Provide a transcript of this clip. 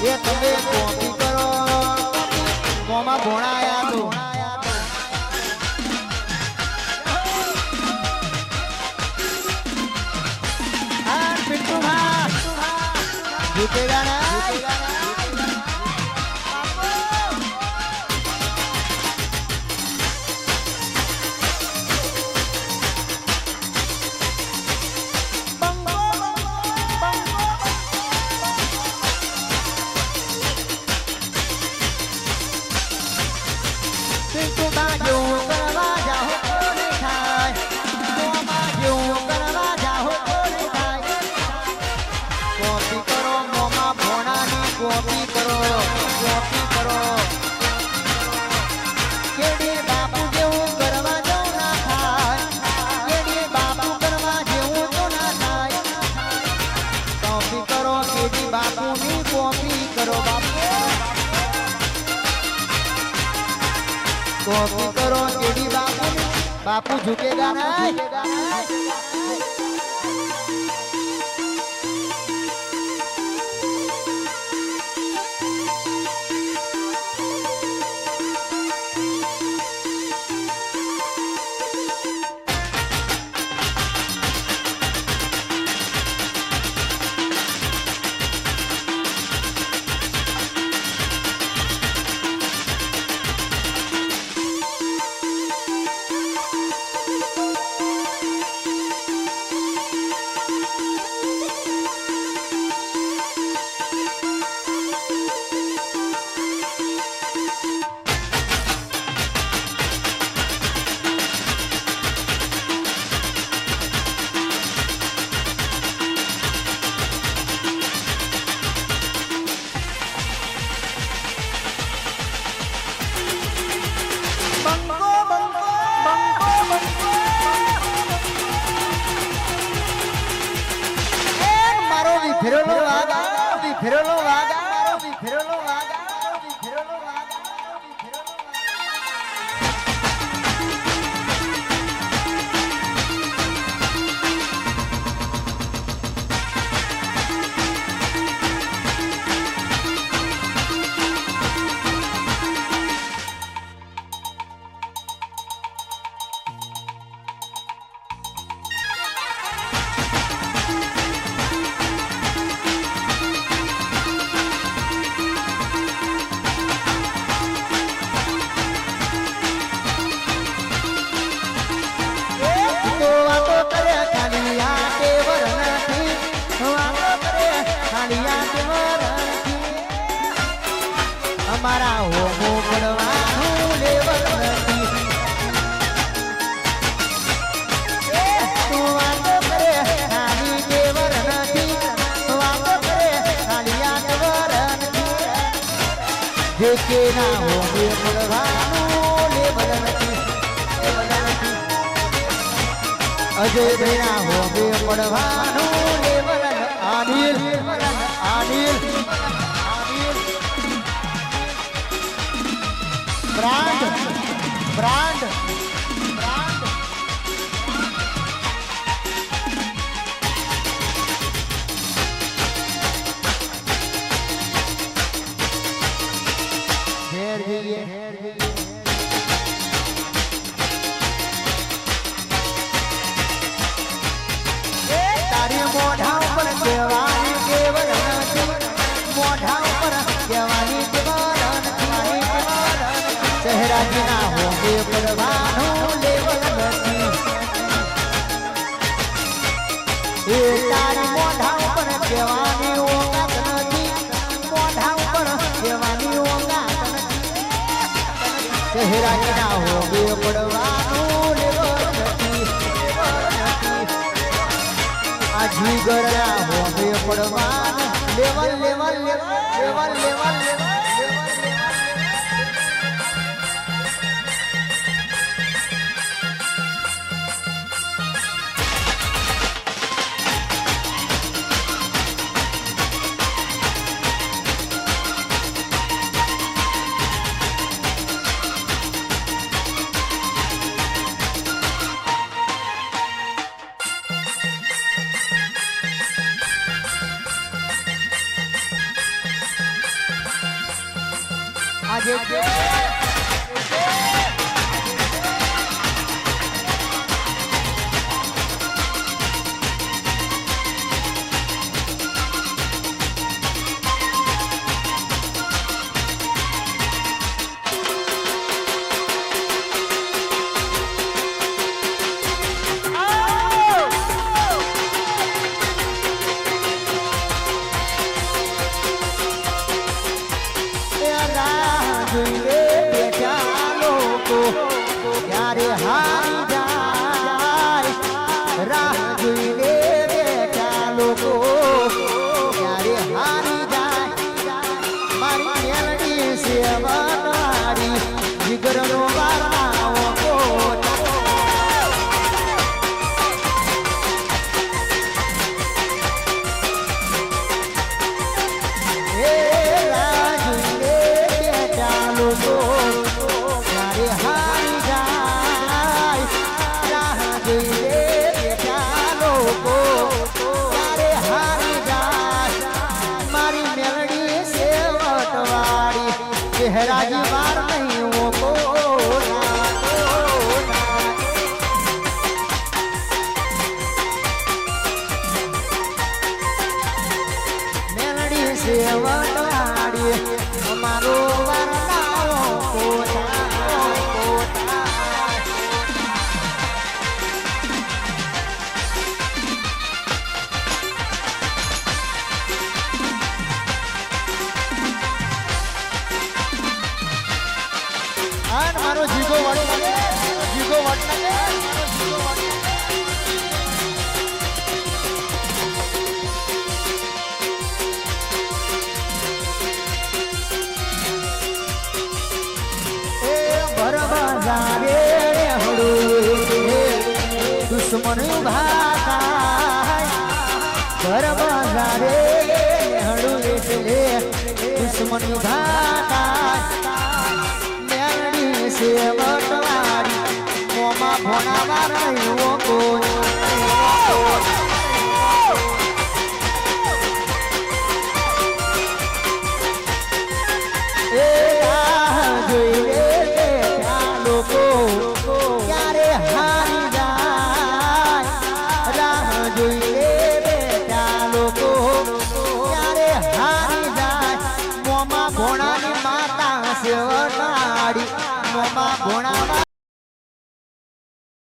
એ તમે કોપી કરો. કોમાં ભોણાયા તો જીતેગા ના કોપી કરો. કેડી બાપુ બાપુ ઝુકેગા નહીં. મારો વિફરેલો વાગા વિફરેલો ખાલી આ ટેવર નથી. જે કે ના હોમે પડવાનું લેવલ લેવલ અજય ભાઈના હોબે પડવાનું મોઢા ઉપર કહેવાની કેવળ નથી. મોઢા ઉપર એ તારી મોઢા ઉપર કહેવાની આ જીગરના હોમે પડવાન level level level level level level આજે do you મારો જીગો વડ જીગો વડ દુશ્મન ભાતા બરાબર રે દુશ્મન ભાતા છેવટવાળી મોમાં ભણાવા રહ્યો કોઈ